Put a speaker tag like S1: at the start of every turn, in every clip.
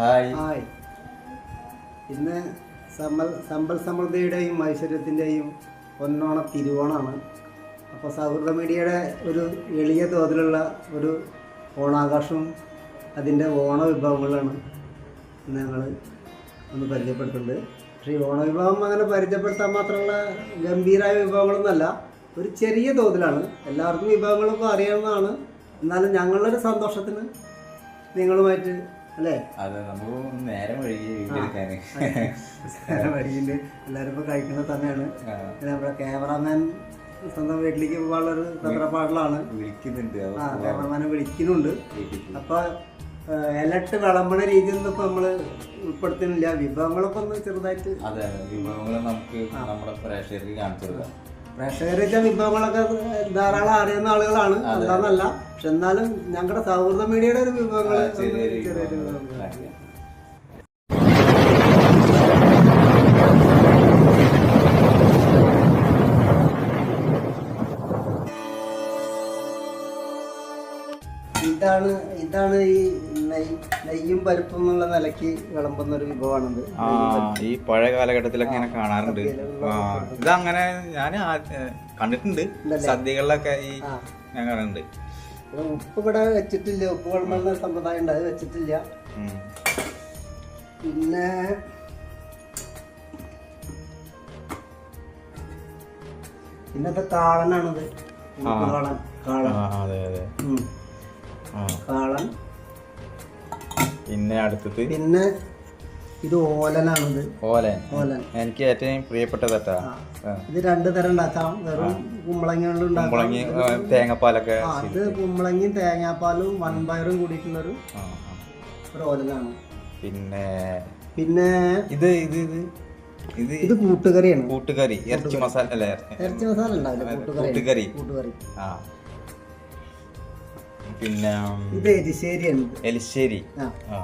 S1: Hi.
S2: Hi. ഇന്ന് സമ്പൽ സമ്പൽ സമൃദ്ധിയുടെയും ഐശ്വര്യത്തിന്റെയും ഒന്നോണ തിരുവോണമാണ് അപ്പോൾ സൗഹൃദ മീഡിയയുടെ ഒരു എളിയ തോതിലുള്ള ഒരു ഓണാഘോഷവും അതിന്റെ ഓണ വിഭവങ്ങളാണ് ഞങ്ങൾ ഒന്ന് പരിചയപ്പെടുത്തുന്നത്. പക്ഷേ ഈ ഓണവിഭവം അങ്ങനെ പരിചയപ്പെടുത്താൻ മാത്രമുള്ള ഗംഭീരമായ വിഭവങ്ങളൊന്നുമല്ല ഒരു ചെറിയ തോതിലാണ്. എല്ലാവർക്കും വിഭവങ്ങളൊക്കെ അറിയാവുന്നതാണ്. എന്നാലും ഞങ്ങളുടെ ഒരു സന്തോഷത്തിന് നിങ്ങളുമായിട്ട് അല്ലേ?
S1: അതെ നമുക്ക് നേരം വഴുകി എടുക്കാന്.
S2: വഴിയുണ്ട് എല്ലാവരും ഇപ്പോൾ കഴിക്കുന്ന സമയമാണ് പിന്നെ നമ്മുടെ ക്യാമറാമാൻ സ്വന്തം വീട്ടിലേക്ക് പോകാനുള്ള ഒരു തന്ത്രപ്പാടിലാണ്
S1: വിളിക്കുന്നുണ്ട്.
S2: ആ ക്യാമറമാനെ വിളിക്കുന്നുണ്ട്.
S1: അപ്പോൾ
S2: അപ്പൊ ഇലട്ട് വിളമ്പണ രീതിയൊന്നും ഇപ്പൊ നമ്മൾ ഉൾപ്പെടുത്തുന്നില്ല. വിഭവങ്ങളൊക്കെ ഒന്ന് ചെറുതായിട്ട്
S1: അതെ വിഭവങ്ങൾ നമുക്ക് നമ്മുടെ പ്രേക്ഷകർക്ക് കാണിച്ചു കൊടുക്കാം.
S2: പ്രേക്ഷകർ വെച്ചാൽ വിഭവങ്ങളൊക്കെ ധാരാളം അറിയുന്ന ആളുകളാണ്. എന്താന്നല്ല പക്ഷെ എന്നാലും ഞങ്ങളുടെ സൗഹൃദ മീഡിയയുടെ ഒരു വിഭവങ്ങൾ
S1: ചെറിയ ചെറിയൊരു
S2: ഇതാണ് ഇതാണ് ഈ നെയ് നെയ്യും പരിപ്പും എന്നുള്ള നിലയ്ക്ക് വിളമ്പുന്ന ഒരു വിഭവമാണിത്.
S1: ആ ഈ പഴയ കാലഘട്ടത്തിലൊക്കെ ഇങ്ങനെ കാണാറുണ്ട്. ആ ഇതങ്ങനെ ഞാൻ കണ്ടിട്ടുണ്ട്. സദ്യകളിലൊക്കെ ഈ ഞാൻ കാണുന്നുണ്ട്
S2: ഉപ്പ് ഇവിടെ വെച്ചിട്ടില്ല. ഉപ്പ് വിളമ്പുന്ന സമ്പ്രദായം ഉണ്ട്. അത് വെച്ചിട്ടില്ല. പിന്നെ പിന്നത്തെ കാളനാണത്. കാളൻ കാളൻ
S1: അതെ അതെ.
S2: കാളൻ.
S1: പിന്നെ അടുത്തത്?
S2: പിന്നെ ഇത് ഓലനാണിത്.
S1: ഓലൻ.
S2: ഓലൻ.
S1: എനിക്ക് ഏറ്റവും പ്രിയപ്പെട്ടതട്ടാ.
S2: ഇത് രണ്ട് തരം ഉണ്ടാക്കാം. വെറും കുമ്പളങ്ങ കൊണ്ട് ഉണ്ടാക്കാം
S1: കുമ്പളങ്ങി തേങ്ങാപ്പാലൊക്കെ
S2: അത് കുമ്പളങ്ങയും തേങ്ങാപ്പാലും വൻപയറും കൂടിയിട്ടുള്ളൊരു. ഒരു ഓലനാണ്.
S1: പിന്നെ
S2: പിന്നെ
S1: ഇത് ഇത് ഇത് ഇത്
S2: ഇത് കൂട്ടുകറിയാണ്.
S1: കൂട്ടുകറി ഇറച്ചി മസാല അല്ലേ? ഇറച്ചി-
S2: ഇറച്ചി മസാല ഉണ്ടാവില്ല കൂട്ടുകറി
S1: കൂട്ടുകറി.
S2: കൂട്ടുകറി.
S1: ആ. പിന്നെ
S2: ഇത് എരിശ്ശേരിയാണ്
S1: എലിശ്ശേരി.
S2: ആ.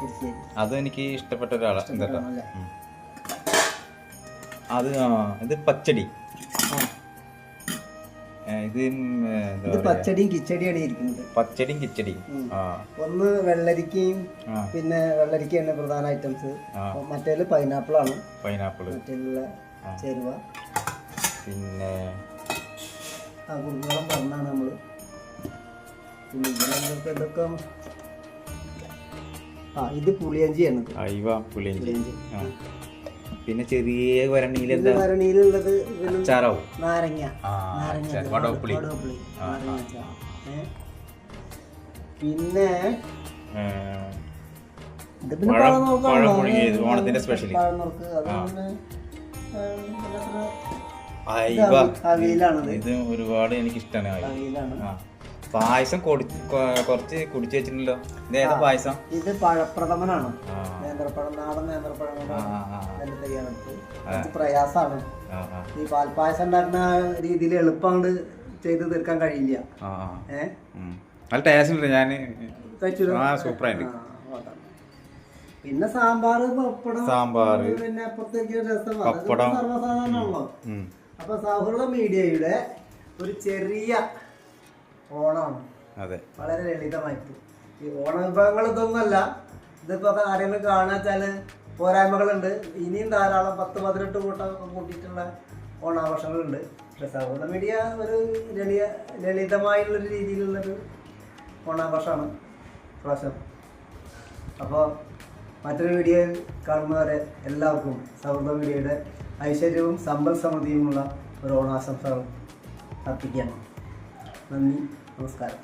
S2: എരിശ്ശേരി
S1: അത് എനിക്ക് ഇഷ്ടപ്പെട്ട ഒരാളാണ് കേട്ടോ
S2: ആണല്ലേ?
S1: അത് ആ ഇത് പച്ചടി.
S2: ആ.
S1: ഏ, ഇത് എന്താ
S2: ഇത്
S1: പറയാ?
S2: പച്ചടിയും കിച്ചടിയാണ് ഇരിക്കുന്നത്.
S1: പച്ചടിയും കിച്ചടിയും. ആ.
S2: ഒന്ന് വെള്ളരിക്കയും
S1: ആ.
S2: പിന്നെ വെള്ളരിക്കയാണ് പ്രധാന ഐറ്റംസ്
S1: ആ.
S2: മറ്റേൽ പൈനാപ്പിളാണ്
S1: പൈനാപ്പിൾ
S2: മറ്റേലുള്ള ചേരുവ.
S1: പിന്നെ
S2: ആ കുറുക്കളം പറഞ്ഞാണ് നമ്മൾ. പിന്നെ ഇതൊക്കെ ആ ഇത് പുളിയഞ്ചിയാണ്.
S1: അയവ പുളിയഞ്ചി. ആ. പിന്നെ ചെറിയ വരണിയിൽ എന്താ? അച്ചാറാവും.
S2: നാരങ്ങ. നാരങ്ങ.
S1: വടവപ്പുളി.
S2: പിന്നെ
S1: ഓണത്തിന്റെ സ്പെഷ്യൽ
S2: ഇത്
S1: ഒരുപാട് എനിക്ക് ഇഷ്ടമാണ് പായസം കുറച്ച് കുടിച്ചു വെച്ചിട്ടുണ്ടല്ലോ. ഇത് ഏതാ പായസം?
S2: ഇത് പഴപ്രഥമനാണ്. നേന്ത്രപ്പഴം നാടൻ നേന്ത്രപ്പഴം കൊണ്ട് കുറച്ച് പ്രയാസമാണ് ഈ പാൽപ്പായസം ഉണ്ടാക്കുന്ന രീതിയിൽ എളുപ്പം ചെയ്തു തീർക്കാൻ കഴിയില്ല. ഏഹ്
S1: നല്ല ടേസ്റ്റ് ഉണ്ട് ഞാൻ സൂപ്പറായിട്ട്
S2: പിന്നെ സാമ്പാർ പപ്പടം
S1: സാമ്പാർ
S2: പിന്നെ അപ്പുറത്തേക്ക് രസം.
S1: പപ്പടം.
S2: സർവസാധാരണമാണല്ലോ അപ്പൊ സൗഹൃദ മീഡിയയുടെ ഒരു ചെറിയ ഓണമാണ്.
S1: അതെ.
S2: വളരെ ലളിതമായിട്ട്. ഈ ഓണ വിഭവങ്ങൾ ഇതൊന്നുമല്ല ഇതിപ്പോ ആരെങ്കിലും കാണാച്ചാൽ പോരായ്മകളുണ്ട്. ഇനിയും ധാരാളം പത്ത് പതിനെട്ട് കൂട്ടം കൂട്ടിയിട്ടുള്ള ഓണാഘോഷങ്ങളുണ്ട്. പക്ഷെ സൗഹൃദ മീഡിയ ഒരു ലളിയ ലളിതമായുള്ളൊരു രീതിയിലുള്ളൊരു ഓണാഘോഷമാണ് പ്രാവശ്യം അപ്പോൾ മറ്റൊരു വീഡിയോയിൽ കാണുന്നവരെ എല്ലാവർക്കും സൗഹൃദ മീഡിയയുടെ ഐശ്വര്യവും സമ്പൽ സമൃദ്ധിയുമുള്ള ഒരു ഓണാശംസകൾ അർപ്പിക്കുകയാണ്. നന്ദി നമസ്കാരം